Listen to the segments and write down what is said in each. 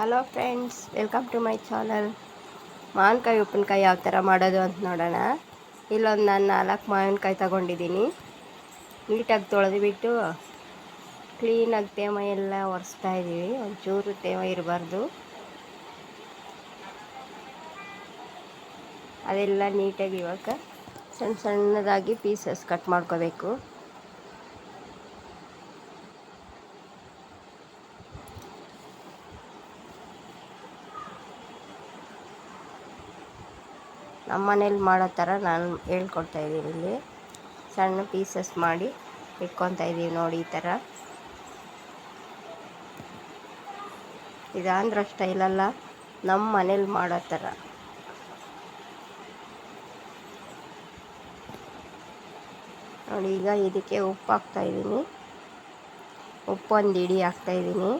Hello friends welcome to my channel ಮಾವಿನಕಾಯಿ, ಉಪ್ಪಿನಕಾಯಿ ಯಾವ ಥರ ಮಾಡೋದು ಅಂತ ನೋಡೋಣ. ಇಲ್ಲೊಂದು ನಾನು ನಾಲ್ಕು ಮಾವಿನಕಾಯಿ ತಗೊಂಡಿದ್ದೀನಿ. ನೀಟಾಗಿ ತೊಳೆದುಬಿಟ್ಟು ಕ್ಲೀನಾಗಿ ತೇಮ ಎಲ್ಲ ಒರೆಸ್ತಾ ಇದ್ದೀವಿ. ಒಂಚೂರು ತೇಮ ಇರಬಾರ್ದು. ಅದೆಲ್ಲ ನೀಟಾಗಿ ಇವಾಗ ಸಣ್ಣ ಸಣ್ಣದಾಗಿ ಪೀಸಸ್ ಕಟ್ ಮಾಡ್ಕೋಬೇಕು. ನಮ್ಮ ಮನೇಲಿ ಮಾಡೋ ಥರ ನಾನು ಹೇಳ್ಕೊಡ್ತಾ ಇದ್ದೀನಿ ಇಲ್ಲಿ. ಸಣ್ಣ ಪೀಸಸ್ ಮಾಡಿ ಇಟ್ಕೊತಾ ಇದ್ದೀವಿ ನೋಡಿ ಈ ಥರ. ಇದು ಆಂಧ್ರ ಸ್ಟೈಲಲ್ಲ ನಮ್ಮ ಮನೇಲಿ ಮಾಡೋ ಥರ. ನೋಡಿ, ಈಗ ಇದಕ್ಕೆ ಉಪ್ಪು ಹಾಕ್ತಾಯಿದ್ದೀನಿ ಉಪ್ಪು ಒಂದು ಇಡಿ ಹಾಕ್ತಾಯಿದ್ದೀನಿ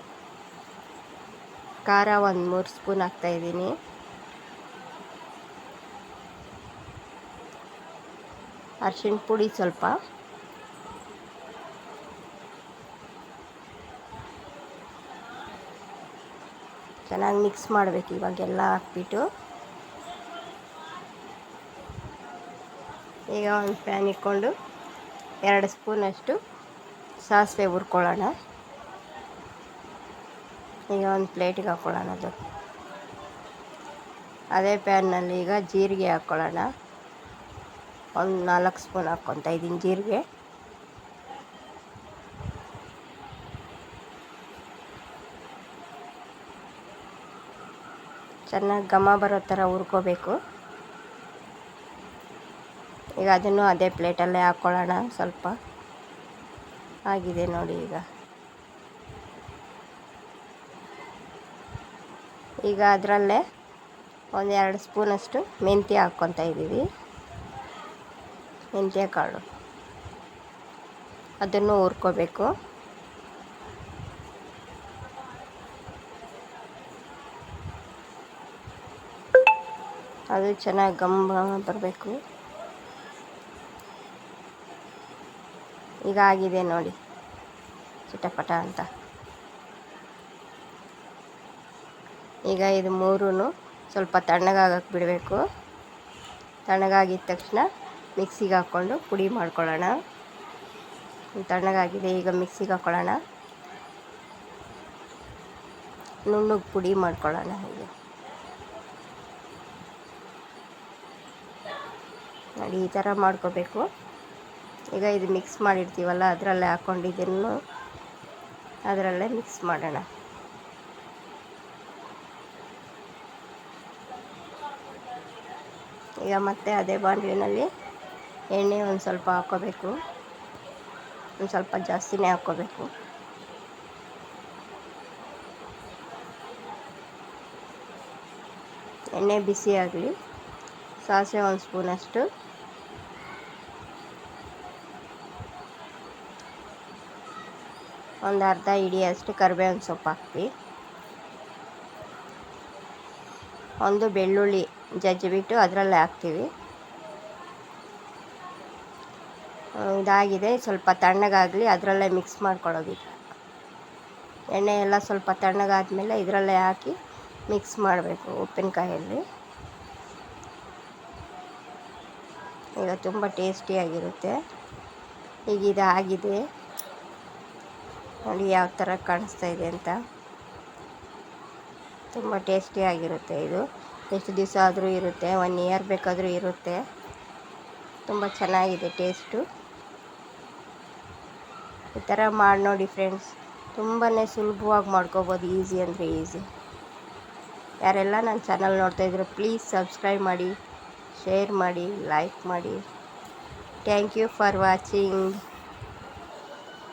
ಖಾರ ಒಂದು ಮೂರು ಸ್ಪೂನ್ ಹಾಕ್ತಾಯಿದ್ದೀನಿ ಅರ್ಶಿಣ ಪುಡಿ ಸ್ವಲ್ಪ. ಚೆನ್ನಾಗಿ ಮಿಕ್ಸ್ ಮಾಡಬೇಕು ಇವಾಗೆಲ್ಲ ಹಾಕ್ಬಿಟ್ಟು. ಈಗ ಒಂದು ಪ್ಯಾನ್ ಇಟ್ಕೊಂಡು ಎರಡು ಸ್ಪೂನಷ್ಟು ಸಾಸಿವೆ ಹುರ್ಕೊಳ್ಳೋಣ. ಈಗ ಒಂದು ಪ್ಲೇಟಿಗೆ ಹಾಕ್ಕೊಳ್ಳೋಣ ಅದು. ಅದೇ ಪ್ಯಾನ್ನಲ್ಲಿ ಈಗ ಜೀರಿಗೆ ಹಾಕ್ಕೊಳ್ಳೋಣ ಒಂದು ನಾಲ್ಕು ಸ್ಪೂನ್ ಹಾಕ್ಕೊತಾ ಇದ್ದೀನಿ ಜೀರಿಗೆ. ಚೆನ್ನಾಗಿ ಘಮ ಬರೋ ಥರ ಹುರ್ಕೋಬೇಕು. ಈಗ ಅದನ್ನು ಅದೇ ಪ್ಲೇಟಲ್ಲೇ ಹಾಕ್ಕೊಳ್ಳೋಣ ಸ್ವಲ್ಪ. ಆಗಿದೆ ನೋಡಿ ಈಗ. ಈಗ ಅದರಲ್ಲೇ ಒಂದೆರಡು ಸ್ಪೂನಷ್ಟು ಮೆಂತ್ಯ ಹಾಕ್ಕೊತಾ ಇದ್ದೀವಿ. ಮೆಂತ್ಯ ಕಾಳು? ಅದನ್ನು ಹುರ್ಕೋಬೇಕು. ಅದು ಚೆನ್ನಾಗಿ ಗಂಬ ಬರಬೇಕು. ಈಗ ಆಗಿದೆ ನೋಡಿ, ಚಿಟಪಟ ಅಂತ. ಈಗ ಇದು ಮೂರೂ ಸ್ವಲ್ಪ ತಣ್ಣಗಾಗಕ್ಕೆ ಬಿಡಬೇಕು. ತಣ್ಣಗಾಗಿದ ತಕ್ಷಣ ಮಿಕ್ಸಿಗೆ ಹಾಕ್ಕೊಂಡು ಪುಡಿ ಮಾಡ್ಕೊಳ್ಳೋಣ. ತಣ್ಣಗಾಗಿದೆ, ಈಗ ಮಿಕ್ಸಿಗೆ ಹಾಕ್ಕೊಳ್ಳೋಣ. ನುಣ್ಣಗೆ ಪುಡಿ ಮಾಡ್ಕೊಳ್ಳೋಣ ಹಾಗೆ. ನೋಡಿ, ಈ ಥರ ಮಾಡ್ಕೋಬೇಕು. ಈಗ ಇದು ಮಿಕ್ಸ್ ಮಾಡಿರ್ತೀವಲ್ಲ, ಅದರಲ್ಲೇ ಹಾಕ್ಕೊಂಡಿದ್ದನ್ನು ಅದರಲ್ಲೇ ಮಿಕ್ಸ್ ಮಾಡೋಣ. ಈಗ ಮತ್ತೆ ಅದೇ ಬಾಂಡ್ಲಿನಲ್ಲಿ ಎಣ್ಣೆ ಒಂದು ಸ್ವಲ್ಪ ಹಾಕ್ಕೋಬೇಕು ಒಂದು ಸ್ವಲ್ಪ ಜಾಸ್ತಿನೇ ಹಾಕ್ಕೋಬೇಕು ಎಣ್ಣೆ ಬಿಸಿ ಆಗಲಿ. ಸಾಸಿವೆ ಒಂದು ಸ್ಪೂನಷ್ಟು. ಒಂದು ಅರ್ಧ ಹಿಡಿಯಷ್ಟು ಕರಿಬೇವಿನ ಸೊಪ್ಪು ಹಾಕ್ತೀವಿ ಒಂದು ಬೆಳ್ಳುಳ್ಳಿ ಜಜ್ಜಿಬಿಟ್ಟು ಅದರಲ್ಲಿ ಹಾಕ್ತೀವಿ. ಇದಾಗಿದೆ. ಸ್ವಲ್ಪ ತಣ್ಣಗಾಗಲಿ ಅದರಲ್ಲೇ ಮಿಕ್ಸ್ ಮಾಡ್ಕೊಳ್ಳೋದಿಲ್ಲ ಎಣ್ಣೆ ಎಲ್ಲ ಸ್ವಲ್ಪ ತಣ್ಣಗಾದ್ಮೇಲೆ ಇದರಲ್ಲೇ ಹಾಕಿ ಮಿಕ್ಸ್ ಮಾಡಬೇಕು ಉಪ್ಪಿನಕಾಯಲ್ಲಿ. ಈಗ ತುಂಬ ಟೇಸ್ಟಿಯಾಗಿರುತ್ತೆ ಈಗ ಇದು ನೋಡಿ ಯಾವ ಥರ ಕಾಣಿಸ್ತಾ ಇದೆ ಅಂತ. ತುಂಬ ಟೇಸ್ಟಿಯಾಗಿರುತ್ತೆ ಇದು. ಎಷ್ಟು ದಿವಸ ಆದರೂ ಇರುತ್ತೆ. ಒನ್ ಇಯರ್ ಬೇಕಾದರೂ ಇರುತ್ತೆ. ತುಂಬ ಚೆನ್ನಾಗಿದೆ ಟೇಸ್ಟು ಈ ಥರ ಮಾಡಿ ನೋಡಿ ಫ್ರೆಂಡ್ಸ್ ತುಂಬಾ ಸುಲಭವಾಗಿ ಮಾಡ್ಕೋಬೋದು. ಈಸಿ ಅಂದರೆ ಈಸಿ ಯಾರೆಲ್ಲ ನನ್ನ ಚಾನಲ್ ನೋಡ್ತಾಯಿದ್ರು ಪ್ಲೀಸ್ ಸಬ್ಸ್ಕ್ರೈಬ್ ಮಾಡಿ ಶೇರ್ ಮಾಡಿ ಲೈಕ್ ಮಾಡಿ. Thank you for watching